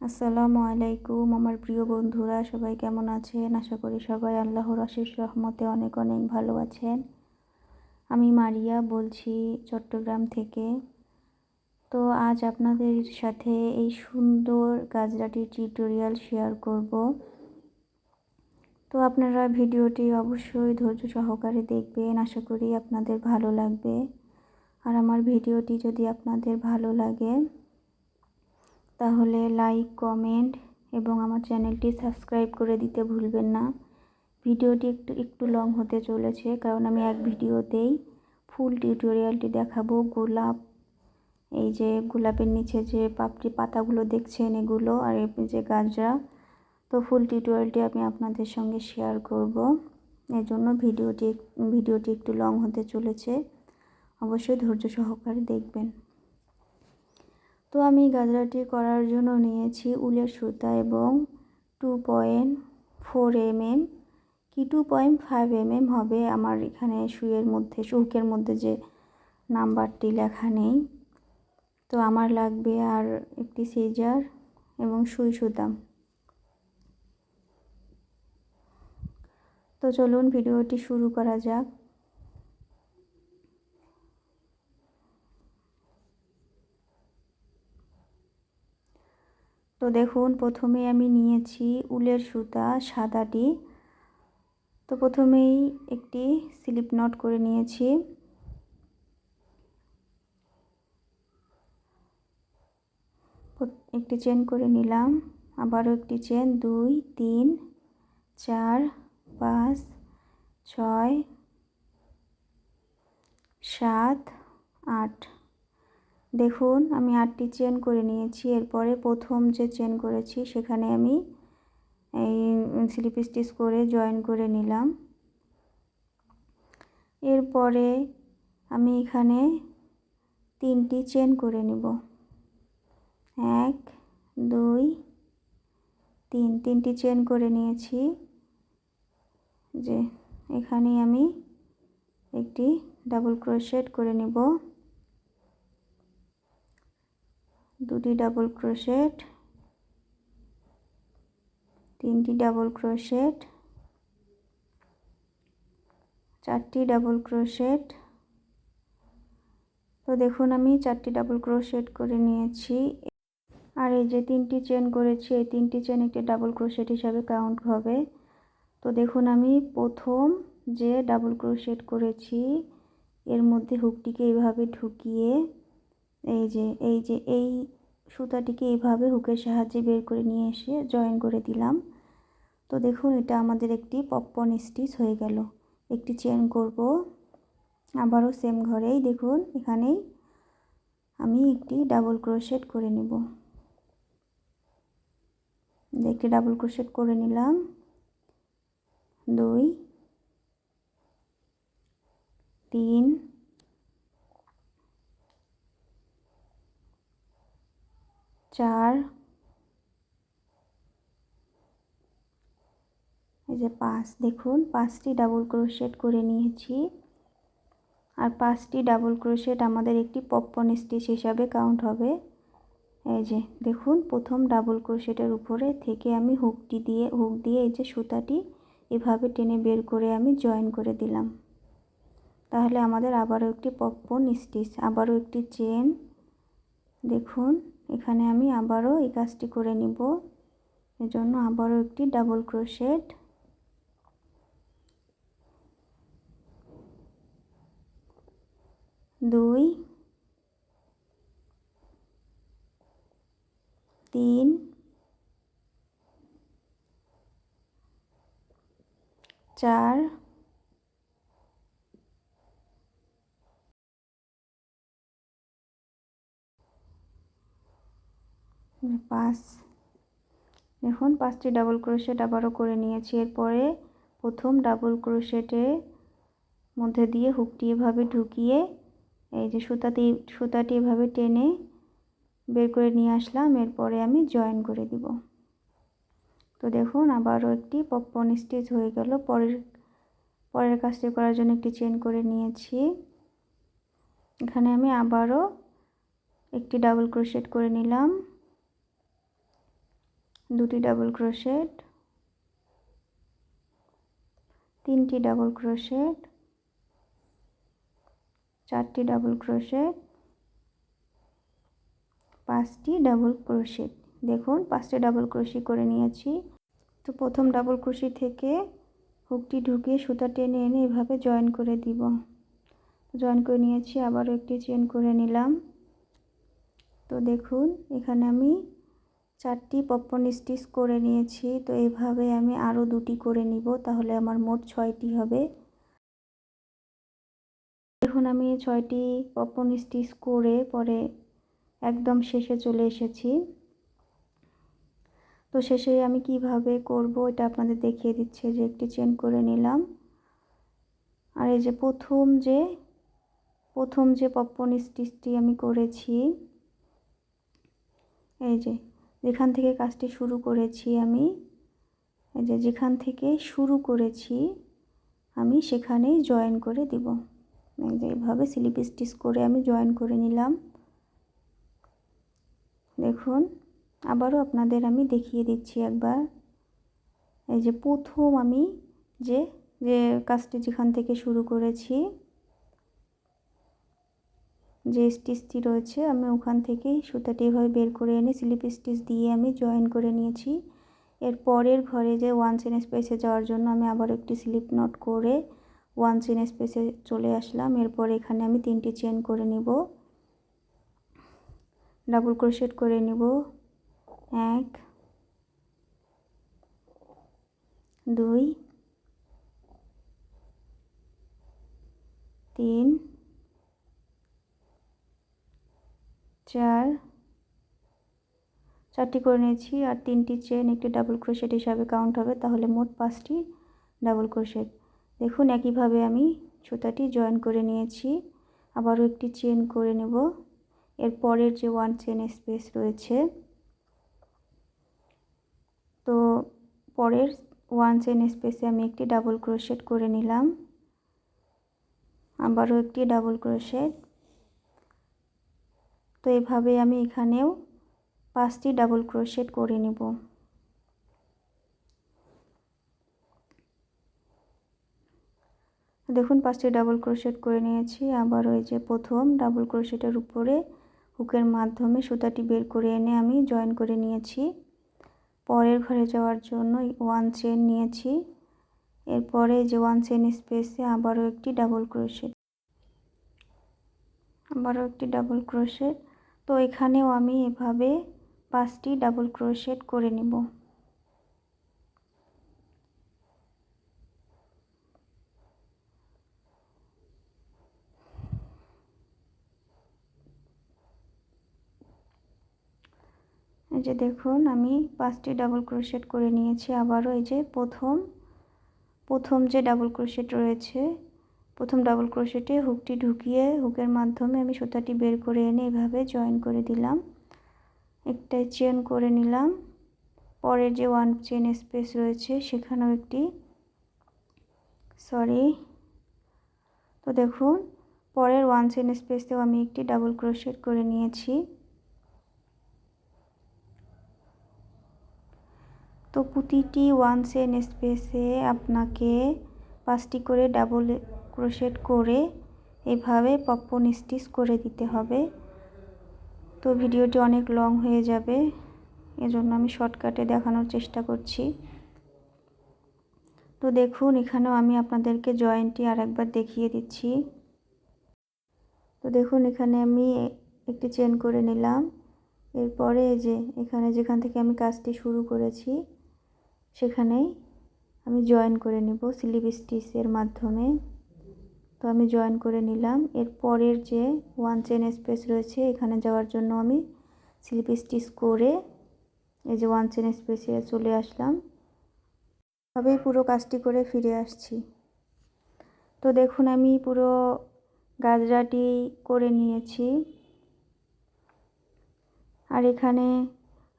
আসসালামু আলাইকুম, আমার প্রিয় বন্ধুরা, সবাই কেমন আছেন? আশা করি সবাই আল্লাহর আশিস রহমতে অনেক অনেক ভালো আছেন। আমি মারিয়া বলছি চট্টগ্রাম থেকে। তো আজ আপনাদের সাথে এই সুন্দর গাজরাটির টিউটোরিয়াল শেয়ার করব। তো আপনারা ভিডিওটি অবশ্যই ধৈর্য সহকারে দেখবেন, আশা করি আপনাদের ভালো লাগবে। আর আমার ভিডিওটি যদি আপনাদের ভালো লাগে তাহলে লাইক, কমেন্ট এবং আমার চ্যানেলটি সাবস্ক্রাইব করে দিতে ভুলবেন না। ভিডিওটি একটু একটু লং হতে চলেছে কারণ আমি এক ভিডিওতেই ফুল টিউটোরিয়ালটি দেখাবো। গোলাপ, এই যে গোলাপের নিচে যে পাপড়ি পাতাগুলো দেখছেন এগুলো আর যে গাজরা, তো ফুল টিউটোরিয়ালটি আমি আপনাদের সঙ্গে শেয়ার করব। এর জন্য ভিডিওটি ভিডিওটি একটু লং হতে চলেছে। অবশ্যই ধৈর্য সহকারে দেখবেন। তো আমি গাজরাটি করার জন্য নিয়েছি উলের সুতা এবং two point four M M কি two point five M M হবে আমার এখানে শুয়ের মধ্যে শুকের মধ্যে যে নাম্বারটি লেখা নেই। তো আমার লাগবে আর একটি সিজার এবং সুই সুতা। তো চলুন ভিডিওটি শুরু করা যাক। তো দেখুন, প্রথমে আমি নিয়েছি উলের সুতা, সাদাটি। তো প্রথমেই একটি স্লিপ নট করে নিয়েছি। একটি চেন করে নিলাম। আবারও একটি চেন দুই, তিন, চার, পাঁচ, ছয়, সাত, আট। দেখুন, আমি আটটি চেন করে নিয়েছি। এরপরে প্রথম যে চেন করেছি, সেখানে আমি এই স্লিপ স্টিচ করে জয়েন করে নিলাম। এরপরে আমি এখানে তিনটি চেন করে নিব। এক, দুই, তিন, তিনটি চেন করে নিয়েছি। যে এখানে আমি একটি ডাবল ক্রোশেট করে নিব। দুটি ডাবল ক্রোশেট তিনটি ডাবল ক্রোশেট চারটি ডাবল ক্রোশেট তো দেখুন আমি চারটি ডাবল ক্রোশেট করে নিয়েছি। আর এই যে তিনটি চেন করেছি, এই তিনটি চেন একটি ডাবল ক্রোশেট হিসাবে কাউন্ট হবে। তো দেখুন আমি প্রথম যে ডাবল ক্রোশেট করেছি, এর মধ্যে হুকটিকে এইভাবে ঢুকিয়ে এই যে এই যে, এই সুতাটিকে এইভাবে হুকের সাহায্যে বের করে নিয়ে এসে জয়েন করে দিলাম। তো দেখুন, এটা আমাদের একটি পপকর্ন স্টিচ হয়ে গেল। একটি চেন করব। আবারও সেম ঘরেই দেখুন, এখানেই আমি একটি ডাবল ক্রোশেট করে নেব। একটি ডাবল ক্রোশেট করে নিলাম। দুই, তিন চার। এই যে পাঁচ, দেখুন, পাঁচটি ডাবল ক্রোশেট করে নিয়েছি। আর পাঁচটি ডাবল ক্রোশেট আমাদের একটি পপকর্ন স্টিচ হিসাবে কাউন্ট হবে। এই যে, দেখুন, প্রথম ডাবল ক্রোশেটের উপরে থেকে আমি হুকটি দিয়ে হুক দিয়ে এই যে সুতাটি এভাবে টেনে বের করে আমি জয়েন করে দিলাম। তাহলে আমাদের আবারও একটি পপকর্ন স্টিচ আবারও একটি চেন দেখুন। এখানে আমি আবারও এই কাজটি করে নিব। এজন্য আবারও একটি ডাবল ক্রোশেট দুই, তিন, চার পাঁচ। দেখুন পাঁচটি ডাবল ক্রোশেট আবারও করে নিয়েছি। এরপরে প্রথম ডাবল ক্রোশেটের মধ্যে দিয়ে হুকটি এভাবে ঢুকিয়ে এই যে সুতাটি সুতাটি এভাবে টেনে বের করে নিয়ে আসলাম। এরপরে আমি জয়েন করে দিব। তো দেখুন, আবারও একটি পপকর্ন স্টিচ হয়ে গেল। পরের পরের কাজটি করার জন্য একটি চেন করে নিয়েছি। এখানে আমি আবারও একটি ডাবল ক্রোশেট করে নিলাম। দুটি ডাবল ক্রোশেট তিনটি ডাবল ক্রোশেট চারটি ডাবল ক্রোশেট পাঁচটি ডাবল ক্রোশেট দেখুন, পাঁচটি ডাবল ক্রোশি করে নিয়েছি। তো প্রথম ডাবল ক্রোশি থেকে হুকটি ঢুকিয়ে সুতা টেনে এনে এভাবে জয়েন করে দিব। জয়েন করে নিয়েছি, আবারও একটি চেন করে নিলাম। তো দেখুন, এখানে আমি চারটি পপন স্টিচ করে নিয়েছি, তো এভাবে আমি আরও দুটি করে নিব, তাহলে আমার মোট ছয়টি হবে। এখন আমি ছয়টি পপন স্টিচ করে পরে একদম শেষে চলে এসেছি। তো শেষে আমি কীভাবে করব, এটা আপনাদের দেখিয়ে দিচ্ছে যে একটি চেন করে নিলাম। আর এই যে প্রথম যে প্রথম যে পপন স্টিচটি আমি করেছি, এই যে যেখান থেকে কাজটি শুরু করেছি আমি যে যেখান থেকে শুরু করেছি আমি সেখানেই জয়েন করে দিব। এইভাবে স্লিপ স্টিচ করে আমি জয়েন করে নিলাম। দেখুন, আবারও আপনাদের আমি দেখিয়ে দিচ্ছি একবার। এই যে প্রথম আমি যে যে কাজটি যেখান থেকে শুরু করেছি যে স্টিচটি রয়েছে, আমি ওখান থেকেই সুতাটি এভাবে বের করে এনে স্লিপ স্টিচ দিয়ে আমি জয়েন করে নিয়েছি। এর পরের ঘরে যে ওয়ান চেন স্পেসে যাওয়ার জন্য আমি আবার একটি স্লিপ নট করে ওয়ান চেন স্পেসে চলে আসলাম। এরপর এখানে আমি তিনটি চেন করে নিব। ডাবল ক্রোশেট করে নিব। এক, দুই, তিন চার। চারটি করে নিয়েছি আর তিনটি চেন, একটি ডাবল ক্রোশেট হিসাবে কাউন্ট হবে, তাহলে মোট পাঁচটি ডাবল ক্রোশেট দেখুন একইভাবে আমি সুতাটি জয়েন করে নিয়েছি, আবারও একটি চেন করে নেব। এর পরের যে ওয়ান চেন স্পেস রয়েছে, তো পরের ওয়ান চেন স্পেসে আমি একটি ডাবল ক্রোশেট করে নিলাম। আবারও একটি ডাবল ক্রোশেট তো এভাবে আমি এখানেও পাঁচটি ডাবল ক্রোশেট করে নেব। দেখুন, পাঁচটি ডাবল ক্রোশেট করে নিয়েছি। আবার ওই যে প্রথম ডাবল ক্রোশেটের উপরে হুকের মাধ্যমে সুতাটি বের করে এনে আমি জয়েন করে নিয়েছি। পরের ঘরে যাওয়ার জন্য ওয়ান চেন নিয়েছি। এরপরে যে ওয়ান চেন স্পেসে আবারও একটি ডাবল ক্রোশেট আবারও একটি ডাবল ক্রোশেট তো এখানেও আমি এভাবে পাঁচটি ডাবল ক্রোশেট করে নেব। এই যে দেখুন, আমি পাঁচটি ডাবল ক্রোশেট করে নিয়েছি। আবারও এই যে প্রথম প্রথম যে ডাবল ক্রোশেট রয়েছে প্রথম ডাবল ক্রোশেটে হুকটি ঢুকিয়ে হুকের মাধ্যমে আমি সুতাটি বের করে এনে এভাবে জয়েন করে দিলাম। একটা চেন করে নিলাম। পরের যে ওয়ান চেন স্পেস রয়েছে, সেখানেও একটি সরি তো দেখুন, পরের ওয়ান চেন স্পেসেও আমি একটি ডাবল ক্রোশেট করে নিয়েছি। তো প্রতিটি ওয়ান চেন স্পেসে আপনাকে পাঁচটি করে ডাবল ক্রোশেট করে এভাবে পপন স্টিচ করে দিতে হবে। তো ভিডিওটি অনেক লং হয়ে যাবে। এজন্য আমি শর্টকাটে দেখানোর চেষ্টা করছি। তো দেখুন, এখানেও আমি আপনাদেরকে জয়েন্টটি আর একবার দেখিয়ে দিচ্ছি। তো দেখুন, এখানে আমি একটি চেন করে নিলাম। এরপরে যে, এখানে যেখান থেকে আমি কাজটি শুরু করেছি, সেখানেই আমি জয়েন করে নিব স্লিপ স্টিচের মাধ্যমে। তো আমি জয়েন করে নিলাম। এর পরের যে ওয়ান চেন স্পেস রয়েছে, এখানে যাওয়ার জন্য আমি স্লিপ স্টিচ করে এই যে ওয়ান চেন স্পেসে চলে আসলাম। তবেই পুরো কাজটি করে ফিরে আসছি। তো দেখুন, আমি পুরো গাজরাটি করে নিয়েছি। আর এখানে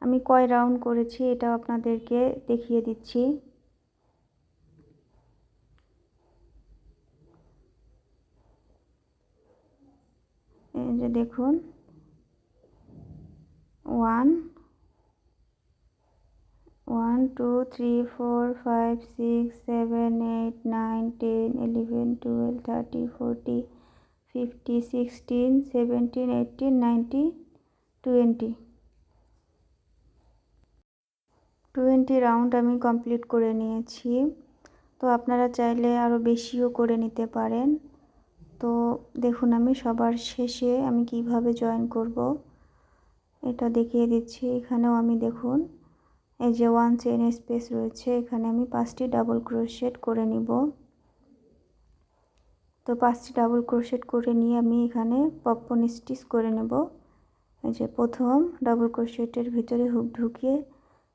আমি কয় রাউন্ড করেছি, এটাও আপনাদেরকে দেখিয়ে দিচ্ছি এই যে দেখুন one one two three four five six seven eight nine ten eleven twelve thirty forty fifty sixteen seventeen eighteen ninety twenty twenty round আমি কমপ্লিট করে নিয়েছি। তো আপনারা চাইলে আরও বেশিও করে নিতে পারেন। তো দেখুন, আমি সবার শেষে আমি কীভাবে জয়েন করব এটা দেখিয়ে দিচ্ছি। এখানেও আমি দেখুন, এই যে ওয়ান চেন স্পেস রয়েছে, এখানে আমি পাঁচটি ডাবল ক্রোশেট করে নিব। তো পাঁচটি ডাবল ক্রোশেট করে নিয়ে আমি এখানে পপন স্টিচ করে নেব। এই যে প্রথম ডাবল ক্রোশেটের ভিতরে হুক ঢুকিয়ে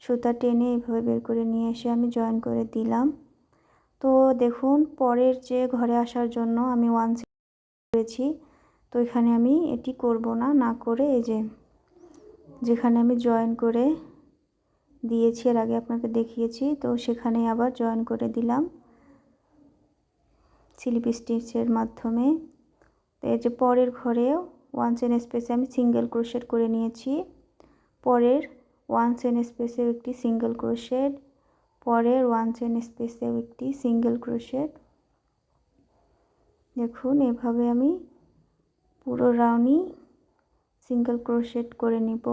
সুতা টেনে এভাবে বের করে নিয়ে এসে আমি জয়েন করে দিলাম। তো দেখুন, পরের যে ঘরে আসার জন্য আমি ওয়ান করেছি। তো এখানে আমি এটি করব না না করে এই যে যেখানে আমি জয়েন করে দিয়েছি, এর আগে আপনাকে দেখিয়েছি, তো সেখানে আবার জয়েন করে দিলাম স্লিপ স্টিচের মাধ্যমে। তো এই যে পরের ঘরে ওয়ান চেন স্পেসে আমি সিঙ্গেল ক্রোশেট করে নিয়েছি। পরের ওয়ান চেন স্পেসেও একটি সিঙ্গেল ক্রোশেট পরের ওয়ান চেন স্পেসেও একটি সিঙ্গেল ক্রোশেট দেখুন, এভাবে আমি পুরো রাউন্ডই সিঙ্গেল ক্রোশেট করে নিব।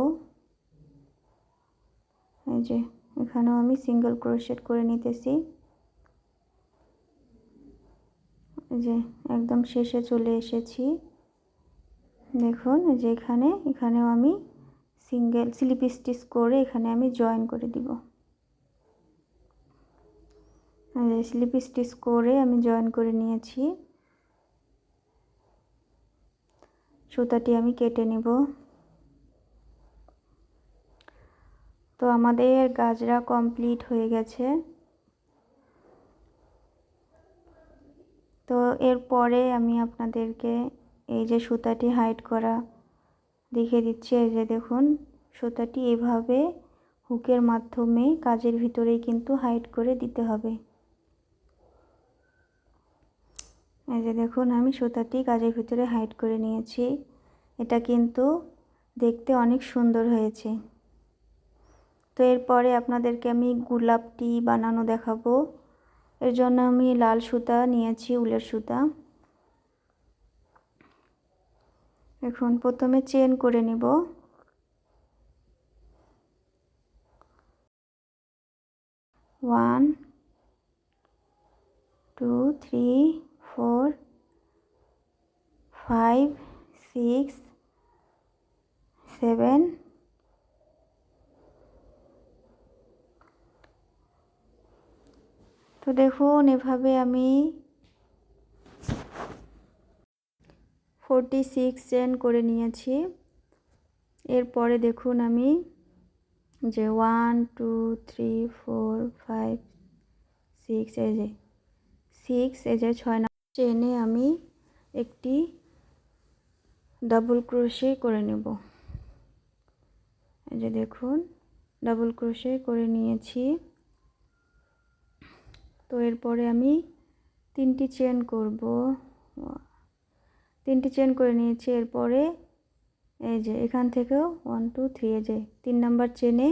এই যে, এখানেও আমি সিঙ্গেল ক্রোশেট করে নিতেছি। যে, একদম শেষে চলে এসেছি। দেখুন যে এখানে, এখানেও আমি সিঙ্গেল স্লিপ স্টিচ করে এখানে আমি জয়েন করে দিব। স্লিপ স্টিচ করে আমি জয়েন করে নিয়েছি। সুতাটি আমি কেটে নেব। তো আমাদের গাজরা কমপ্লিট হয়ে গেছে। তো এরপরে আমি আপনাদেরকে এই যে সুতাটি হাইড করা দেখে দিচ্ছি। এই যে দেখুন, সুতাটি এভাবে হুকের মাধ্যমে কাজের ভিতরেই কিন্তু হাইড করে দিতে হবে। এই যে দেখুন, আমি সুতাটি কাজের ভিতরে হাইট করে নিয়েছি। এটা কিন্তু দেখতে অনেক সুন্দর হয়েছে। তো এরপরে আপনাদেরকে আমি গোলাপটি বানানো দেখাবো। এর জন্য আমি লাল সুতা নিয়েছি, উলের সুতা। এখন প্রথমে চেন করে নিব। One two three four, five, six, seven, তো দেখুন এভাবে আমি ফোরটি সিক্স চেন করে নিয়েছি। এরপরে দেখুন আমি যে one, two, three, four, five, six, এই যে, সিক্স, এই যে ছয় নম্বর চেনে আমি একটি ডাবল ক্রোশে করে নেব। এই যে দেখুন ডাবল ক্রোশে করে নিয়েছি। তো এরপরে আমি তিনটি চেন করব। তিনটি চেন করে নিয়েছি, এরপরে এই যে এখান থেকেও ওয়ান টু থ্রি এই যে তিন নাম্বার চেনে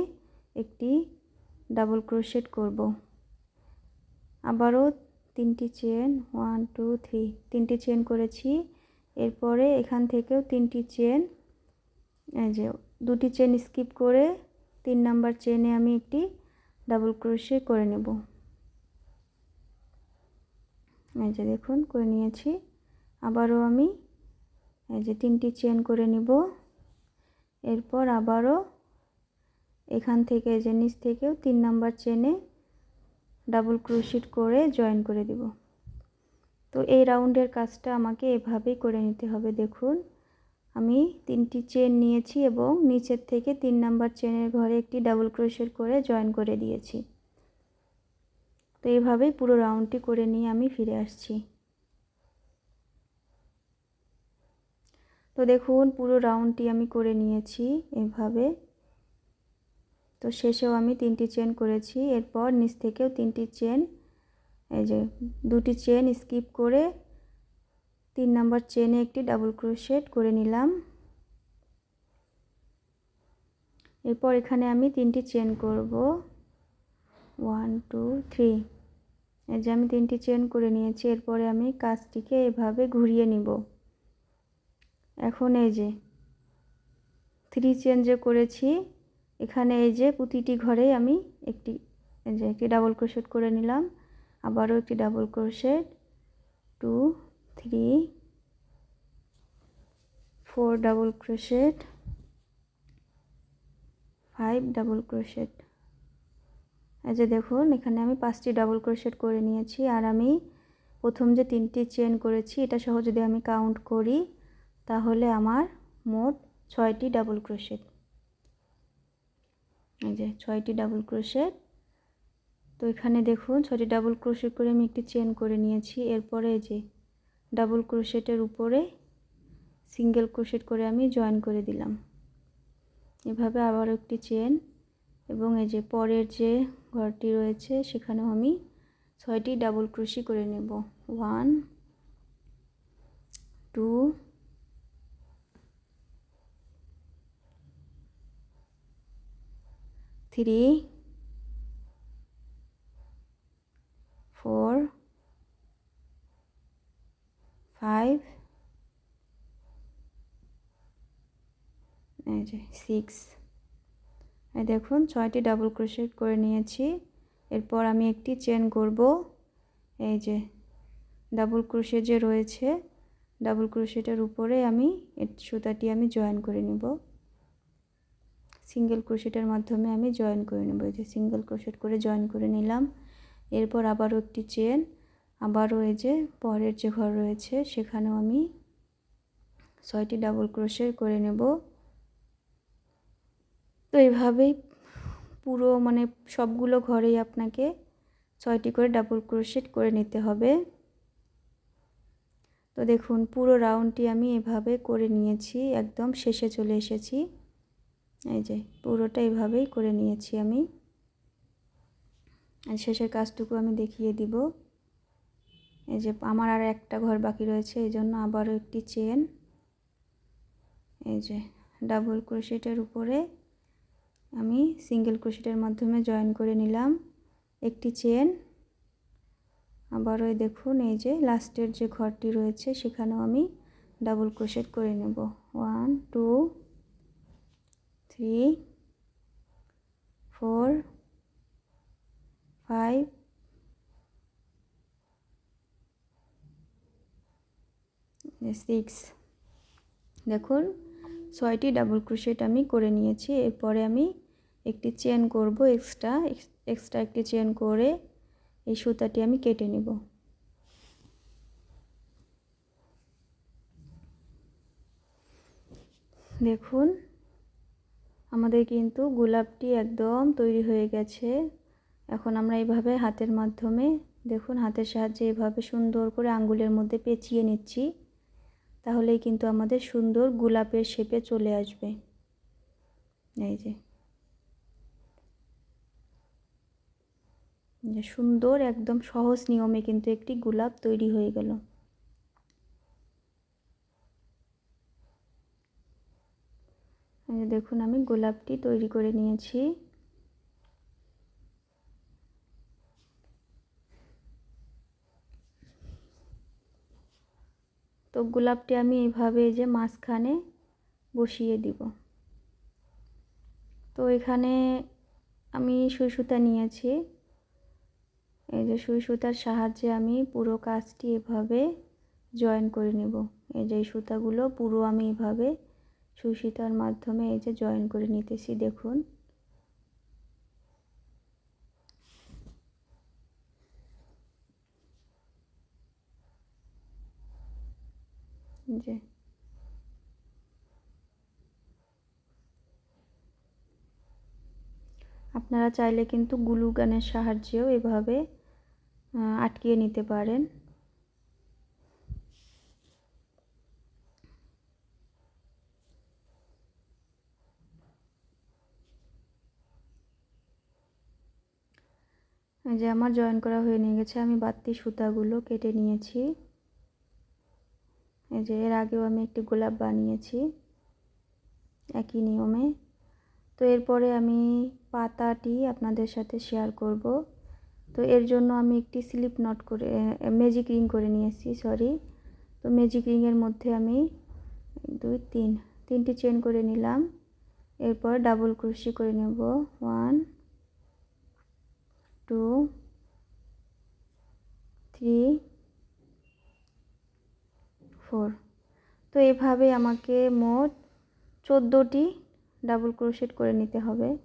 একটি ডাবল ক্রোশেট করব। আবারও তিনটি চেন ওয়ান টু থ্রি তিনটি চেন করেছি। এরপরে এখান থেকেও তিনটি চেন, এই যে দুটি চেন স্কিপ করে তিন নাম্বার চেনে আমি একটি ডাবল ক্রোশে করে নেব। এই যে দেখুন, করে নিয়েছি। আবারও আমি এই যে তিনটি চেন করে নিব। এরপর আবারও এখান থেকে যে নিচ থেকেও তিন নাম্বার চেনে ডাবল ক্রোশিট করে জয়েন করে দিব। তো এই রাউন্ডের কাজটা আমাকে এভাবেই করে নিতে হবে। দেখুন, আমি তিনটি চেন নিয়েছি এবং নিচের থেকে তিন নাম্বার চেনের ঘরে একটি ডাবল ক্রোশেট করে জয়েন করে দিয়েছি। তো এইভাবেই পুরো রাউন্ডটি করে নিয়ে আমি ফিরে আসছি। তো দেখুন, পুরো রাউন্ডটি আমি করে নিয়েছি এভাবে। তো শেষেও আমি তিনটি চেন করেছি। এরপর নিচ থেকেও তিনটি চেন, এই যে দুটি চেন স্কিপ করে তিন নম্বর চেনে একটি ডাবল ক্রোশেট করে নিলাম। এরপর এখানে আমি তিনটি চেন করব। One, two, three. এই যে আমি তিনটি চেন করে নিয়েছি, এরপরে আমি কাজটিকে এভাবে ঘুরিয়ে নিব। এখন এই যে থ্রি চেন যে করেছি এখানে এই যে প্রতিটি ঘরে আমি একটি, এই যে একটি ডাবল ক্রোশেট করে নিলাম। আবারও একটি double crochet two three four double crochet five double crochet এই যে দেখুন, এখানে আমি পাঁচটি ডাবল ক্রোশেট করে নিয়েছি। আর আমি প্রথম যে তিনটি চেন করেছি, এটা সহ যদি আমি কাউন্ট করি। তাহলে আমার মোট ছয়টি ডাবল ক্রোশেট এই যে ছয়টি ডাবল ক্রোশেট তো এখানে দেখুন, ছয়টি ডাবল ক্রোশেট করে আমি একটি চেন করে নিয়েছি। এরপরে এই যে ডাবল ক্রোশেটের উপরে সিঙ্গেল ক্রোশেট করে আমি জয়েন করে দিলাম। এভাবে আবার একটি চেন এবং এই যে পরের যে ঘরটি রয়েছে, সেখানেও আমি ছয়টি ডাবল ক্রোশি করে নেব। One two three four five এই যে সিক্স এই দেখুন, ছয়টি ডাবল ক্রোশেট করে নিয়েছি। এরপর আমি একটি চেন করব। এই যে ডাবল ক্রোশে যে রয়েছে ডাবল ক্রোশেটের উপরে আমি সুতাটি আমি জয়েন করে নেব। সিঙ্গেল ক্রোশেটের মাধ্যমে আমি জয়েন করে নেব। এই যে সিঙ্গেল ক্রোশেট করে জয়েন করে নিলাম। এরপর আবারও একটি চেন আবারও এই যে পরের যে ঘর রয়েছে, সেখানেও আমি ছয়টি ডাবল ক্রোশেট করে নেব। তো এইভাবেই পুরো মানে সবগুলো ঘরেই আপনাকে ছয়টি করে ডাবল ক্রোশেট করে নিতে হবে। তো দেখুন, পুরো রাউন্ডটি আমি এভাবে করে নিয়েছি, একদম শেষে চলে এসেছি। এই যে, পুরোটা এইভাবেই করে নিয়েছি আমি। আর শেষের কাজটুকু আমি দেখিয়ে দিব। এই যে, আমার আর একটা ঘর বাকি রয়েছে, এই জন্য আবারও একটি চেন। এই যে, ডাবল ক্রোশেটের উপরে আমি সিঙ্গেল ক্রোশেটের মাধ্যমে জয়েন করে নিলাম একটি চেন। আবারও দেখুন, এই যে, লাস্টের যে ঘরটি রয়েছে, সেখানেও আমি ডাবল ক্রোশেট করে নেব। One, two three four five six দেখুন, ছয়টি ডাবল ক্রোশেট আমি করে নিয়েছি। এরপরে আমি একটি চেন করব এক্সট্রা এক্সট্রা একটি চেন করে এই সুতাটি আমি কেটে নেব। দেখুন আমাদের কিন্তু গোলাপটি একদম তৈরি হয়ে গেছে। এখন আমরা এইভাবে হাতের মাধ্যমে, দেখুন হাতের সাহায্যে এভাবে সুন্দর করে আঙ্গুলের মধ্যে পেঁচিয়ে নিচ্ছি, তাহলেই কিন্তু আমাদের সুন্দর গোলাপের শেপে চলে আসবে। এই যে সুন্দর, একদম সহজ নিয়মে কিন্তু একটি গোলাপ তৈরি হয়ে গেল। দেখুন, আমি গোলাপটি তৈরি করে নিয়েছি। তো গোলাপটি আমি এইভাবে যে মাঝখানে বসিয়ে দিব। তো এখানে আমি সুই সুতা নিয়েছি। এই যে সুই সুতার সাহায্যে আমি পুরো কাজটি এভাবে জয়েন করে নেব। এই যে সুতাগুলো পুরো আমি এভাবে সুই সুতার মাধ্যমে এই যে জয়েন করে নিতেছি, দেখুন। যে। আপনারা চাইলে কিন্তু গুলু গানের সাহায্যেও এভাবে আটকিয়ে নিতে পারেন। যে আমার জয়েন করা হয়ে নিয়ে গেছে, আমি বাড়তি সুতাগুলো কেটে নিয়েছি। এই যে এর আগেও আমি একটি গোলাপ বানিয়েছি, একই নিয়মে। তো এরপরে আমি পাতাটি আপনাদের সাথে শেয়ার করব। তো এর জন্য আমি একটি স্লিপ নট করে ম্যাজিক রিং করে নিয়েছি সরি তো ম্যাজিক রিংয়ের মধ্যে আমি দুই, তিন, তিনটি চেন করে নিলাম। এরপর ডাবল ক্রোশি করে নেব। One two, three, four. তো এভাবে আমাকে মোট চোদ্দোটি ডাবল ক্রোশেট করে নিতে হবে।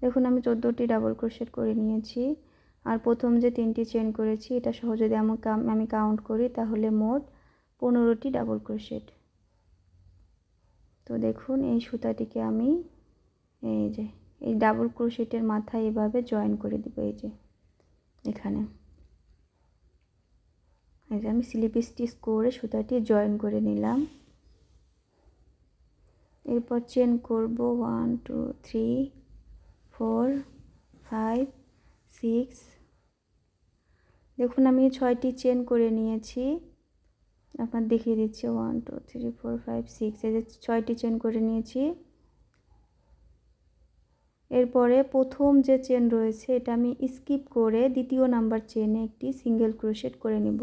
দেখুন, আমি চোদ্দোটি ডাবল ক্রোশেট করে নিয়েছি। আর প্রথম যে তিনটি চেন করেছি, এটা সহ যদি আমি আমি কাউন্ট করি, তাহলে মোট পনেরোটি ডাবল ক্রোশেট। তো দেখুন, এই সুতাটিকে আমি এই যে, এই ডাবল ক্রোশেটের মাথায় এভাবে জয়েন করে দেবো, এই যে। এখানে। এই যে আমি স্লিপ স্টিচ করে সুতাটি জয়েন করে নিলাম। এরপর চেন করব one two three four five six দেখুন, আমি ছয়টি চেন করে নিয়েছি। আপনার দেখিয়ে দিচ্ছি one two three four five six এই যে ছয়টি চেন করে নিয়েছি। এরপরে প্রথম যে চেন রয়েছে, এটা আমি স্কিপ করে দ্বিতীয় নাম্বার চেনে একটি সিঙ্গেল ক্রোশেট করে নেব।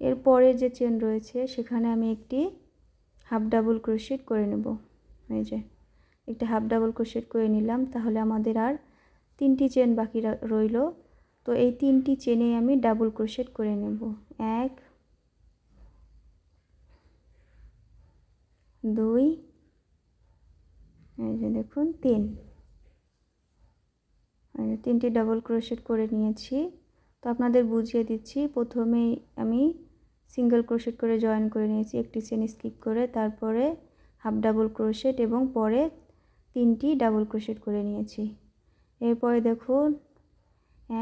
এরপরে যে চেন রয়েছে, সেখানে আমি একটি হাফ ডাবল ক্রোশেট করে নেব। এই যে, একটা হাফ ডাবল ক্রোশেট করে নিলাম, তাহলে আমাদের আর তিনটি চেন বাকি রইল। তো এই তিনটি চেনে আমি ডাবল ক্রোশেট করে নেব। এক, দুই, এই যে দেখুন, তিন। তিনটি ডাবল ক্রোশেট করে নিয়েছি। তো আপনাদের বুঝিয়ে দিচ্ছি, প্রথমেই আমি সিঙ্গেল ক্রোশেট করে জয়েন করে নিয়েছি একটি চেন স্কিপ করে, তারপরে হাফ ডাবল ক্রোশেট এবং পরে তিনটি ডাবল ক্রোশেট করে নিয়েছি। এরপরে দেখুন,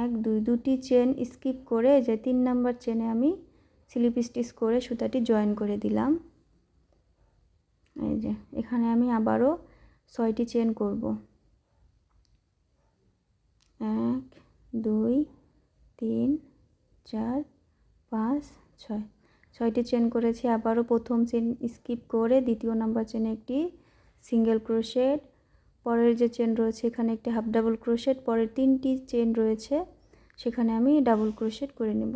এক, দুই, দুটি চেন স্কিপ করে যে তিন নাম্বার চেনে আমি স্লিপ স্টিচ করে সুতাটি জয়েন করে দিলাম। এই যে, এখানে আমি আবারও ছয়টি চেন করব। এক, দুই, তিন, চার, পাঁচ, ছয়। ছয়টি চেন করেছি, আবারও প্রথম চেন স্কিপ করে দ্বিতীয় নাম্বার চেনে একটি সিঙ্গেল ক্রোশেট। পরের যে চেন রয়েছে, এখানে একটি হাফ ডাবল ক্রোশেট। পরের তিনটি চেন রয়েছে, সেখানে আমি ডাবল ক্রোশেট করে নেব।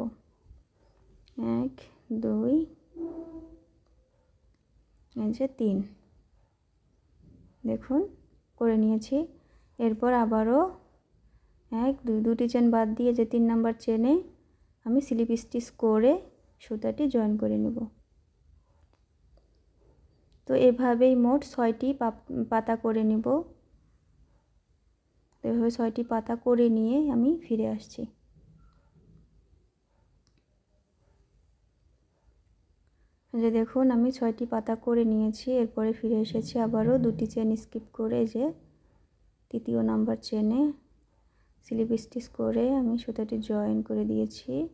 এক, দুই যে তিন। দেখুন, করে নিয়েছি। এরপর আবারও এক, দুই, দুটি চেন বাদ দিয়ে যে তিন নাম্বার চেনে আমি স্লিপ স্টিচ করে সুতাটি জয়েন করে নেব। তো এভাবেই মোট ছয়টি পাতা করে নেব। এভাবে ছয়টি পাতা করে নিয়ে আমি ফিরে আসছি। যে দেখুন, আমি ছয়টি পাতা করে নিয়েছি, এরপরে ফিরে এসেছি আবারও দুটি চেন স্কিপ করে যে তৃতীয় নাম্বার চেনে স্লিপ স্টিচ করে আমি সুতাটি জয়েন করে দিয়েছি।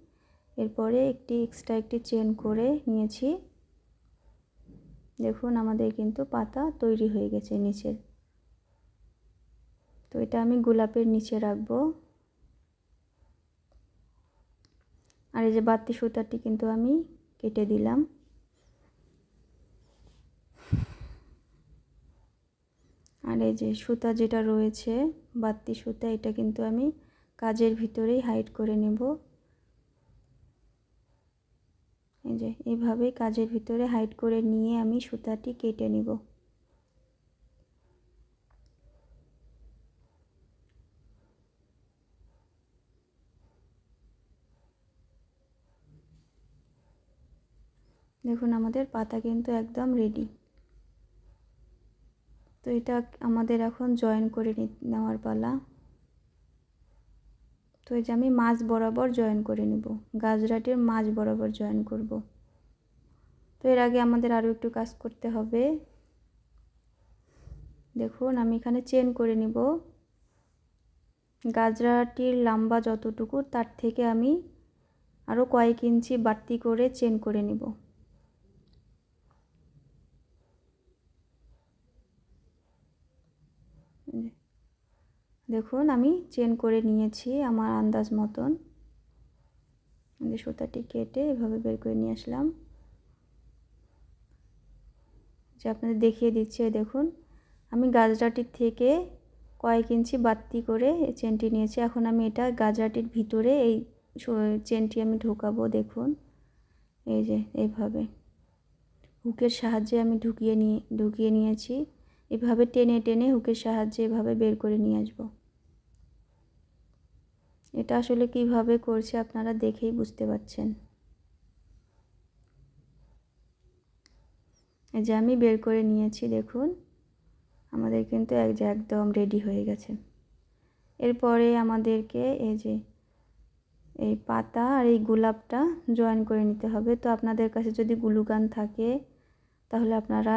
এরপরে একটি এক্সট্রা একটি চেন করে নিয়েছি। দেখুন, আমাদের কিন্তু পাতা তৈরি হয়ে গেছে নিচের। তো এটা আমি গোলাপের নিচে রাখব। আর এই যে বাড়তি সুতাটি কিন্তু আমি কেটে দিলাম। আর এই যে সুতা যেটা রয়েছে, বাড়তি সুতা, এটা কিন্তু আমি কাজের ভিতরেই হাইড করে নেব। এই যে এইভাবে কাজের ভিতরে হাইড করে নিয়ে আমি সুতাটি কেটে নিব। দেখুন, আমাদের পাতা কিন্তু একদম রেডি তো এটা আমাদের এখন জয়েন করে নেওয়ার পালা। তো এই যে আমি মাছ বরাবর জয়েন করে নেব। গাজরাটির মাছ বরাবর জয়েন করব। তো এর আগে আমাদের আরও একটু কাজ করতে হবে। দেখুন, আমি এখানে চেন করে নিব। গাজরাটির লম্বা যতটুকু, তার থেকে আমি আরও কয়েক ইঞ্চি বাড়তি করে চেন করে নিব। দেখুন, আমি চেন করে নিয়েছি আমার আন্দাজ মতন। সুতাটি কেটে এভাবে বের করে নিয়ে আসলাম। যে আপনাদের দেখিয়ে দিচ্ছে দেখুন, আমি গাজরাটির থেকে কয়েক ইঞ্চি বাত্তি করে এই চেনটি নিয়েছি। এখন আমি এটা গাজরাটির ভিতরে এই চেনটি আমি ঢোকাবো, দেখুন, এই যে এইভাবে হুকের সাহায্যে আমি ঢুকিয়ে নিয়ে, ঢুকিয়ে নিয়েছি। এভাবে টেনে টেনে হুকের সাহায্যে এভাবে বের করে নিয়ে আসব। এটা আসলে কীভাবে করছে আপনারা দেখেই বুঝতে পারছেন। এই যে আমি বের করে নিয়েছি, দেখুন। আমাদের কিন্তু এক যে একদম রেডি হয়ে গেছে। এরপরে আমাদেরকে এই যে এই পাতা আর এই গোলাপটা জয়েন করে নিতে হবে। তো আপনাদের কাছে যদি গ্লুগান থাকে, তাহলে আপনারা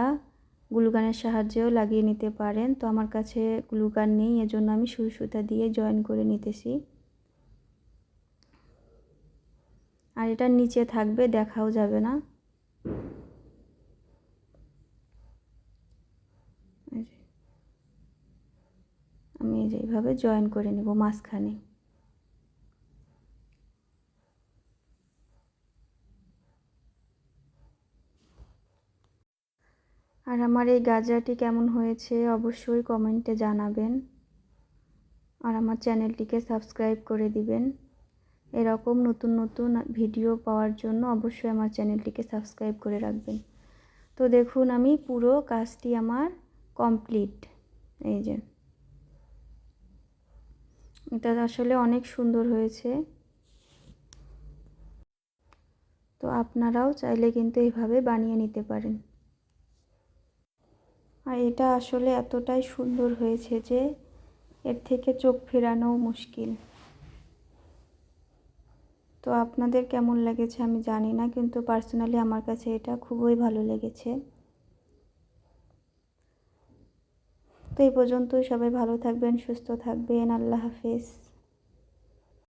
গ্লুগানের সাহায্যেও লাগিয়ে নিতে পারেন। তো আমার কাছে গ্লুগান নেই, এজন্য আমি সুই সুতা দিয়ে জয়েন করে নিতেছি। আর এটা নিচে থাকবে, দেখাও যাবে না। আমি এইভাবে জয়েন করে নেব মাঝখানে। আর আমার এই গাজরাটি কেমন হয়েছে অবশ্যই কমেন্টে জানাবেন। আর আমার চ্যানেলটিকে সাবস্ক্রাইব করে দিবেন। এরকম নতুন নতুন ভিডিও পাওয়ার জন্য অবশ্যই আমার চ্যানেলটিকে সাবস্ক্রাইব করে রাখবেন। তো দেখুন আমি পুরো কাজটি আমার কমপ্লিট। এই যে। এটা আসলে অনেক সুন্দর হয়েছে। তো আপনারাও চাইলে কিন্তু এইভাবে বানিয়ে নিতে পারেন। আর এটা আসলে এতটাই সুন্দর হয়েছে যে এর থেকে চোখ ফেরানো মুশকিল। তো আপনাদের কেমন লেগেছে আমি জানি না, কিন্তু পার্সোনালি আমার কাছে এটা খুবই ভালো লেগেছে। তো এই পর্যন্তই সবাই ভালো থাকবেন, সুস্থ থাকবেন, আল্লাহ হাফেজ।